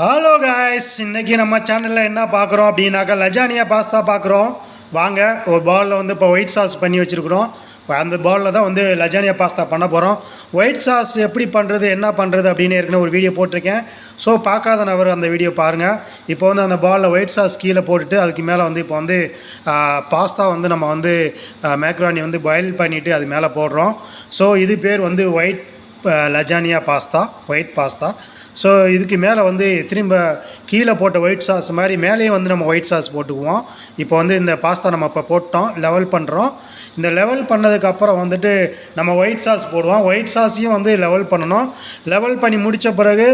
Hello guys இன்றைக்கி நம்ம சேனலில் என்ன பார்க்குறோம் அப்படின்னாக்கா லஜானியா பாஸ்தா பார்க்குறோம். வாங்க ஒரு பவுலில் வந்து இப்போ ஒயிட் சாஸ் பண்ணி வச்சுருக்குறோம். அந்த பவுலில் தான் வந்து லஜானியா பாஸ்தா பண்ண போகிறோம் ஒயிட் சாஸ் எப்படி பண்ணுறது என்ன பண்ணுறது அப்படின்னு ஏற்கனவே ஒரு வீடியோ போட்டிருக்கேன். ஸோ பார்க்காத நபர் அந்த வீடியோ பாருங்கள் இப்போ வந்து அந்த பாலில் ஒயிட் சாஸ் கீழே போட்டுட்டு அதுக்கு மேலே வந்து இப்போ வந்து பாஸ்தா வந்து நம்ம வந்து மேக்ரானி வந்து பாயில் பண்ணிவிட்டு அது மேலே போடுறோம். ஸோ இது பேர் வந்து white lasagna pasta white pasta so இதுக்கு மேலே வந்து திரும்ப கீழே போட்ட ஒயிட் சாஸ் மாதிரி மேலேயும் வந்து நம்ம ஒயிட் சாஸ் போட்டுக்குவோம். இப்போ வந்து இந்த பாஸ்தா நம்ம இப்போ போட்டோம் லெவல் பண்ணுறோம் இந்த லெவல் பண்ணதுக்கப்புறம் வந்துட்டு நம்ம ஒயிட் சாஸ் போடுவோம். ஒயிட் சாஸையும் வந்து லெவல் பண்ணணும். லெவல் பண்ணி முடித்த பிறகு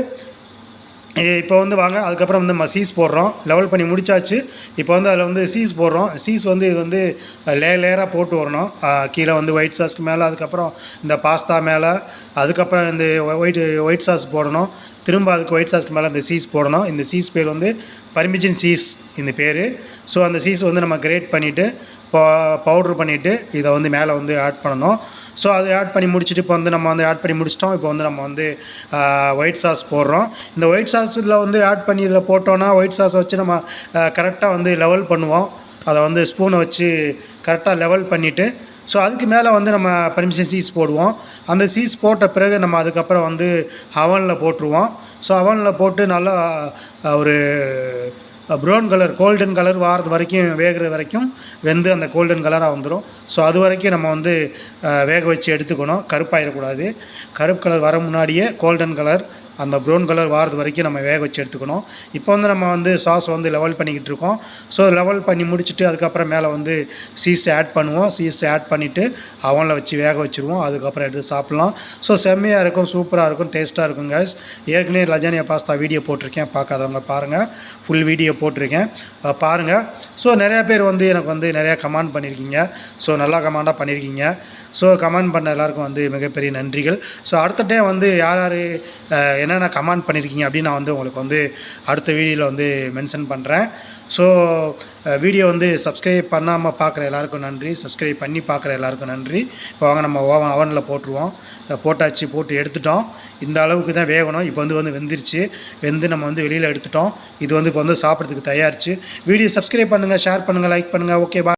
இப்போ வந்து வாங்க. அதுக்கப்புறம் வந்து நம்ம சீஸ் போடுறோம். லெவல் பண்ணி முடிச்சாச்சு. இப்போ வந்து அதில் வந்து சீஸ் போடுறோம். சீஸ் வந்து இது வந்து லே லேயராக போட்டு வரணும். கீழே வந்து ஒயிட் சாஸ்க்கு மேலே அதுக்கப்புறம் இந்த பாஸ்தா மேலே அதுக்கப்புறம் இந்த ஒயிட் ஒயிட் சாஸ் போடணும். திரும்ப அதுக்கு ஒயிட் சாஸ்க்கு மேலே இந்த சீஸ் போடணும். இந்த சீஸ் பேர் வந்து பர்மிஜன் சீஸ் இந்த பேர். ஸோ அந்த சீஸ் வந்து நம்ம கிரேட் பண்ணிவிட்டு பவுட்ரு பண்ணிவிட்டு இதை வந்து மேலே வந்து ஆட் பண்ணணும். ஸோ அது ஆட் பண்ணி முடிச்சுட்டு இப்போ வந்து நம்ம வந்து ஆட் பண்ணி முடிச்சிட்டோம். இப்போ வந்து நம்ம வந்து ஒயிட் சாஸ் போடுறோம். இந்த ஒயிட் சாஸில் வந்து ஆட் பண்ணி இதில் போட்டோன்னா ஒயிட் சாஸை வச்சு நம்ம கரெக்டாக வந்து லெவல் பண்ணுவோம். அதை வந்து ஸ்பூனை வச்சு கரெக்டாக லெவல் பண்ணிவிட்டு ஸோ அதுக்கு மேலே வந்து நம்ம பர்மிஷன் சீஸ் போடுவோம். அந்த சீஸ் போட்ட பிறகு நம்ம அதுக்கப்புறம் வந்து அவனில் போட்டுருவோம். ஸோ அவனில் போட்டு நல்லா ஒரு ப்ரௌன் கலர் கோல்டன் கலர் வாரது வரைக்கும் வேகிற வரைக்கும் வெந்து அந்த கோல்டன் கலராக வந்துடும் ஸோ அது வரைக்கும் நம்ம வந்து வேக வச்சு எடுத்துக்கணும். கருப்பாயிடக்கூடாது கருப்பு கலர் வர முன்னாடியே கோல்டன் கலர் அந்த ப்ரௌன் கலர் வாரது வரைக்கும் நம்ம வேக வச்சு எடுத்துக்கணும். இப்போ வந்து நம்ம வந்து சாஸ் வந்து லெவல் பண்ணிக்கிட்டு இருக்கோம். ஸோ லெவல் பண்ணி முடிச்சுட்டு அதுக்கப்புறம் மேலே வந்து சீஸ் ஆட் பண்ணுவோம். சீஸ் ஆட் பண்ணிவிட்டு அவனில் வச்சு வேக வச்சுருவோம். அதுக்கப்புறம் எடுத்து சாப்பிட்லாம். ஸோ செம்மையாக இருக்கும் சூப்பராக இருக்கும் டேஸ்ட்டாக இருக்கும் கேஸ் ஏற்கனவே லஜானியா பாஸ்தா வீடியோ போட்டிருக்கேன். பார்க்காதவங்க பாருங்கள் ஃபுல் வீடியோ போட்டிருக்கேன். பாருங்கள் ஸோ நிறையா பேர் வந்து எனக்கு வந்து நிறையா கமெண்ட் பண்ணியிருக்கீங்க ஸோ நல்லா கமெண்டாக பண்ணியிருக்கீங்க ஸோ கமெண்ட் பண்ண எல்லாருக்கும் வந்து மிகப்பெரிய நன்றிகள். ஸோ அடுத்த டைம் வந்து யார் யார் என்னென்ன கமெண்ட் பண்ணியிருக்கீங்க அப்படின்னு நான் வந்து உங்களுக்கு வந்து அடுத்த வீடியோவில் வந்து மென்ஷன் பண்ணுறேன் ஸோ வீடியோ வந்து சப்ஸ்கிரைப் பண்ணாமல் பார்க்குற எல்லாருக்கும் நன்றி. சப்ஸ்கிரைப் பண்ணி பார்க்குற எல்லாருக்கும் நன்றி. இப்போ வாங்க நம்ம ஓவன் அவனில் போட்டுருவோம். போட்டாச்சு போட்டு எடுத்துட்டோம். இந்த அளவுக்கு தான் வேகணும். இப்போ வந்து வந்து வெந்துருச்சு. வெந்து நம்ம வந்து வெளியில் எடுத்துட்டோம். இது வந்து இப்போ வந்து சாப்பிட்றதுக்கு தயாரிச்சு. வீடியோ சப்ஸ்கிரைப் பண்ணுங்கள் ஷேர் பண்ணுங்கள் லைக் பண்ணுங்கள் ஓகே பா